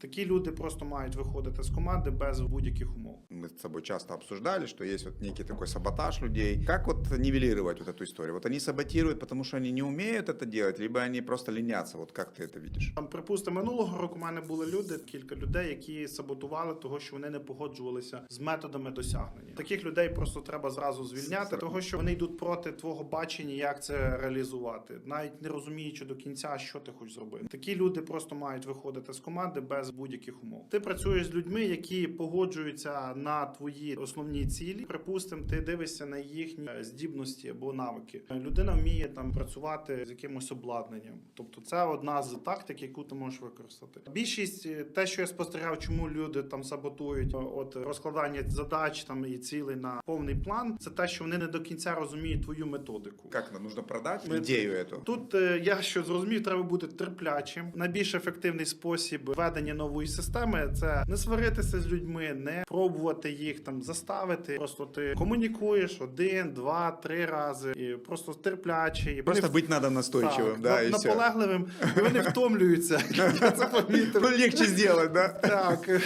Такі люди просто мають виходити з команди без будь-яких умов Мы с собой часто обсуждали, что есть вот некий такой саботаж людей. Как вот нивелировать вот эту историю? Вот они саботируют, потому что они не умеют это делать, либо они просто ленятся. Вот как ты это видишь? Там, припустимо, минулого року у мене були люди, кілька людей, які саботували того, що вони не погоджувалися з методами досягнення. Таких людей просто треба зразу звільняти, того що вони йдуть проти твого бачення, як це реалізувати, навіть не розуміючи до кінця, що ти хочеш зробити. Такі люди просто мають виходити з команди без будь-яких умов. Ти працюєш з людьми, які погоджуються на твої основні цілі. Припустимо, ти дивишся на їхні здібності або навики. Людина вміє там працювати з якимось обладнанням. Тобто, це одна з тактик, яку ти можеш використати. Більшість е, те, що я спостерігав, чому люди там саботують, е, от розкладання задач там і цілей на повний план, це те, що вони не до кінця розуміють твою методику. Как нам продать Мы- идею эту? Тут е, я що зрозумів, треба бути терплячим. Найбільш ефективний спосіб ведення нової системи це не сваритися з людьми, не пробувати їх там заставити. Просто ти комунікуєш один, два, три рази, і просто терпляче. І Просто вони бути надо настойчивим, так, да, на- наполегливим. все. І вони втомлюються. Я це помітив. Ну, легче зробити, да? Так.